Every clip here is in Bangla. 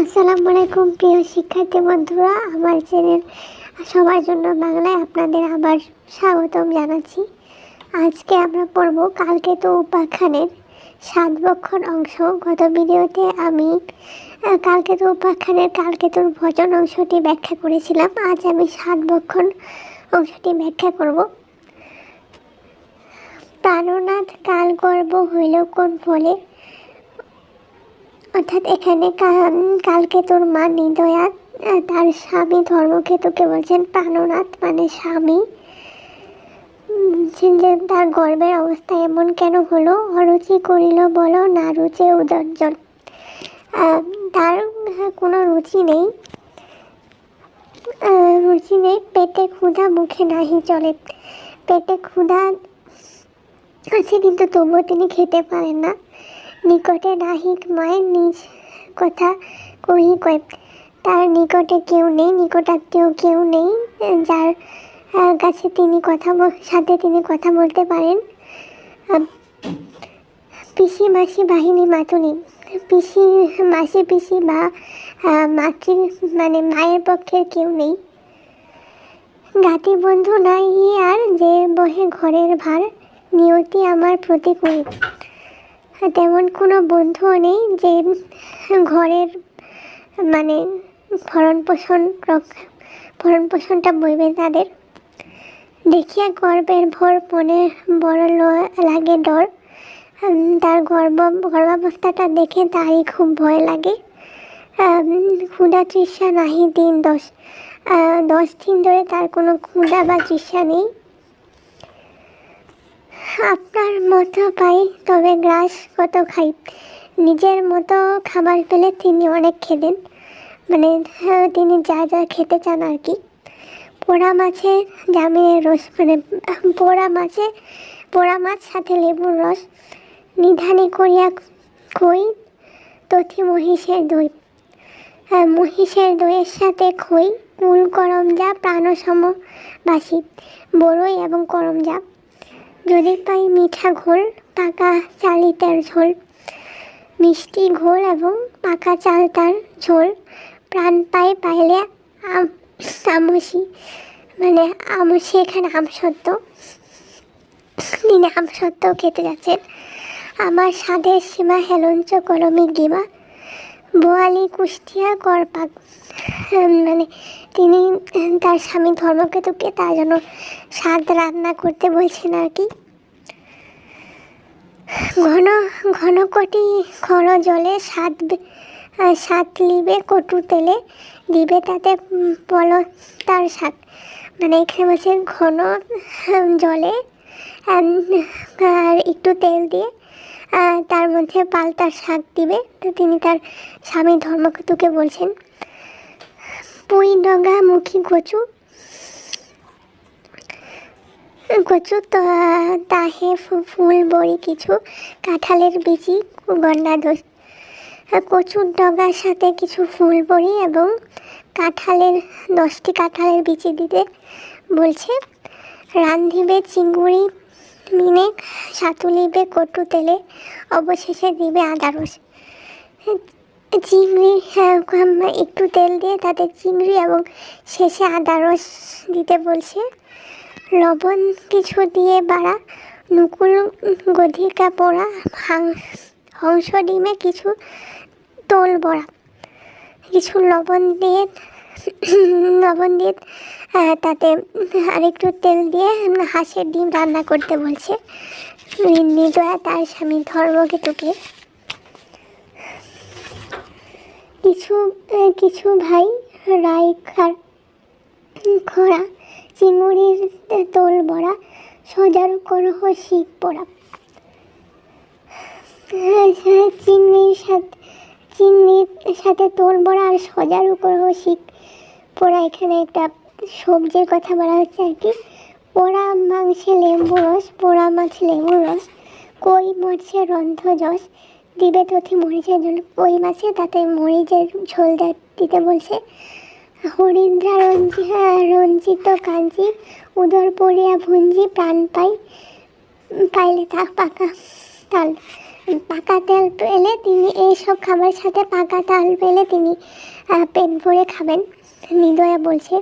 আসসালামু আলাইকুম প্রিয় শিক্ষার্থী বন্ধুরা। আমার চ্যানেল সবার জন্য বাংলায় আপনাদের আবার স্বাগতম জানাচ্ছি। আজকে আমরা পড়ব কালকেতু উপাখ্যানের সাত বক্ষর অংশ। গত ভিডিওতে আমি আহ, কালকেতু উপাখ্যানের কালকেতুর ভজন অংশটি ব্যাখ্যা করেছিলাম। আজ আমি সাত বক্ষর অংশটি ব্যাখ্যা করব। প্রাণনাথ কাল গর্ব হইল কোন ফলে? অর্থাৎ এখানে কা- কালকেতুর মা নিদয়া তার স্বামী ধর্মকেতুকে বলছেন প্রাণনাথ মানে স্বামী। বলছেন যে তার গর্বের অবস্থা এমন কেন হলো? অরুচি করিল বলো, না রুচে উদর্জন তার কোনো রুচি নেই। রুচি নেই, পেটে ক্ষুধা মুখে নাহি চলে। পেটে ক্ষুধা আছে কিন্তু তবুও তিনি খেতে পারেন না। নিকটে নাহিক মায়ের নিজ কথা কহি কয়, তার নিকটে কেউ নেই, নিকটাত্মীয় কেউ নেই, যার কাছে তিনি কথা সাথে তিনি কথা বলতে পারেন। পিসি মাসি বাহিনী মাতুনি পিসি মাসি, পিসি বা মাতৃ মানে মায়ের পক্ষের কেউ নেই। গাতি বন্ধু নাই আর যে বহে ঘরের ভার, নিয়তি আমার প্রতিকূল তেমন কোনো বন্ধুও নেই যে ঘরের মানে ভরণ পোষণ ভরণ পোষণটা বইবে তাদের। দেখিয়া গর্বের ভোর মনে বড় লাগে ডর। তার গর্ব, গর্ভাবস্থাটা দেখে তারই খুব ভয় লাগে। ক্ষুধা তৃষ্ণা নাহি দিন দশ। দশ দিন ধরে তার কোনো ক্ষুধা বা তৃষ্ণা নেই। আপনার মতো পাই তবে গ্রাস কত খাই। নিজের মতো খাবার পেলে তিনি অনেক খেলেন মানে হ্যাঁ, তিনি যা যা খেতে চান আর কি। পোড়া মাছের জামিনের রস মানে পোড়া মাছে পোড়া মাছ সাথে লেবুর রস নিধানি করিয়া খই তথি মহিষের দই। মহিষের দইয়ের সাথে খই কুল করমজা প্রাণসম বাসি বড়ই এবং করমজা। যদি পাই মিঠা ঘোল, পাকা চালিতার ঝোল, মিষ্টি ঘোল এবং পাকা চাল তার ঝোল, প্রাণ পাই পাইলে আম- আমসি মানে আমসি এখানে আমসত্ব তিনি আমসত্ব খেতে যাচ্ছেন। আমার স্বাদের সীমা হেলঞ্চ কলমি গিমা। বোয়ালি কুষ্টিয়া, করপাক মানে তিনি তার স্বামী ধর্মকেতুকে তার জন্য স্বাদ রান্না করতে বলছেন আর কি। ঘন ঘন কটি ঘন জলে স্বাদ স্বাদ লিবে কটু তেলে দিবে তাতে পল তার শাক। মানে এখানে বলছে ঘন জলে আর একটু তেল দিয়ে তার মধ্যে পালতার শাক দিবে। তো তিনি তার স্বামী ধর্মকেতুকে বলছেন পুঁই ডগা মুখী কচু কচু তা- তাহে ফুল বড়ি কিছু, কাঁঠালের বিচি গন্ডা দোষ কচুর ডগার সাথে কিছু ফুল বড়ি এবং কাঁঠালের, দশটি কাঁঠালের বিচি দিতে বলছে। রান্ধিবে চিঙ্গুড়ি মিনে সাতুলিবে কটু তেলে অবশেষে দিবে আদা রস চিংড়ি হ্যাঁ, একটু তেল দিয়ে তাতে চিংড়ি এবং শেষে আদা রস দিতে বলছে। লবণ কিছু দিয়ে বাড়া নুকুল গধিকা পোড়া হংস ডিমে কিছু তোল বড়া। কিছু লবণ দিয়ে লবণ দিয়ে তাতে আরেকটু তেল দিয়ে হাঁসের ডিম রান্না করতে বলছে। নিদয়া তার স্বামী ধর্মকেতুকে কিছু কিছু ভাই রায় খার, খরা, চিংড়ির তোল বড়া, সজারু করহ শীত পড়া। চিংড়ির সাথে চিংড়ির সাথে তোল বড়া আর সজারু করহ শীত পোড়া এখানে একটা সবজির কথা বলা হচ্ছে আর কি। পোড়া মাংসে লেবু রস পোড়া মাছ লেবু রস কই মাছের রন্ধ যশ দিবে তথি মরিচের ঝোল। কই মাছে? তাতে মরিচের ঝোল দিতে বলছে। হরিদ্রা রঞ্জি হ্যাঁ, রঞ্জিত কাঞ্জি উদর পড়িয়া ভুঞ্জি প্রাণ পাই পাইলে তা পাকা তাল। পাকা তেল পেলে তিনি এইসব খাবারের সাথে পাকা তেল পেলে তিনি পেট ভরে খাবেন। নিদয়া বলছে,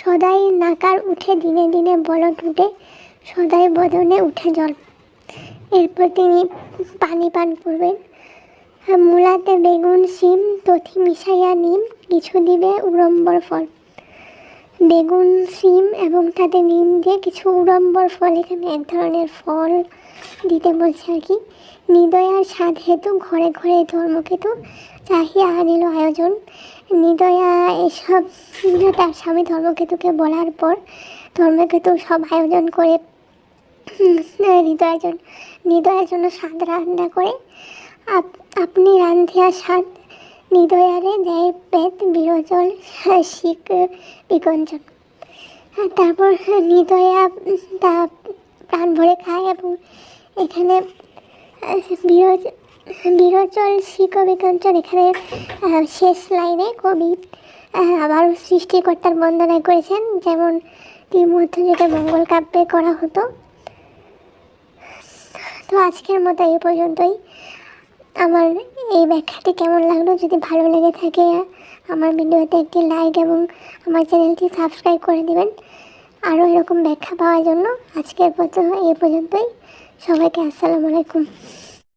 সদাই নাকার উঠে দিনে দিনে বলদ উঠে সদাই বদনে উঠে জল। এরপর তিনি পানি পান করবেন। মূলাতে বেগুন, শিম, তথি মিশাইয়া নিম, কিছু দিবে উড়ম্বর ফল। বেগুন সিম এবং তাতে নিম দিয়ে কিছু উড়ম্বর ফল, এখানে এক ধরনের ফল দিতে বলছে আর কি। নিদয়ার স্বাদ হেতু ঘরে ঘরে ধর্মকেতু চাহিয়া আনিল আয়োজন। নিদয়া এসব তার স্বামী ধর্মকেতুকে বলার পর ধর্মকেতু সব আয়োজন করে হৃদয়ের জন্য হৃদয়ের জন্য স্বাদ রান্না করে। আপ- আপনি রান্ধিয়া স্বাদ নিদয়ারে দেয় পেট বিরজল শিক বিকঞ্চন। হ্যাঁ, তারপর নিদয়া তা প্রাণ ভরে খায় এবং এখানে বিরজ বিরজল শিক বিকঞ্চন এখানে শেষ লাইনে কবি আহ, আবারও সৃষ্টিকর্তার বন্দনায় করেছেন। যেমন মধ্যযুগে মঙ্গল কাব্যে করা হতো। তো আজকের মতো এই পর্যন্তই। আমার এই ব্যাখ্যাটি কেমন লাগল যদি ভালো লেগে থাকে আমার ভিডিওতে একটি লাইক এবং আমার চ্যানেলটি সাবস্ক্রাইব করে দেবেন। আরও এরকম ব্যাখ্যা পাওয়ার জন্য আজকের পর্যন্ত এ পর্যন্তই। সবাইকে আসসালামু আলাইকুম।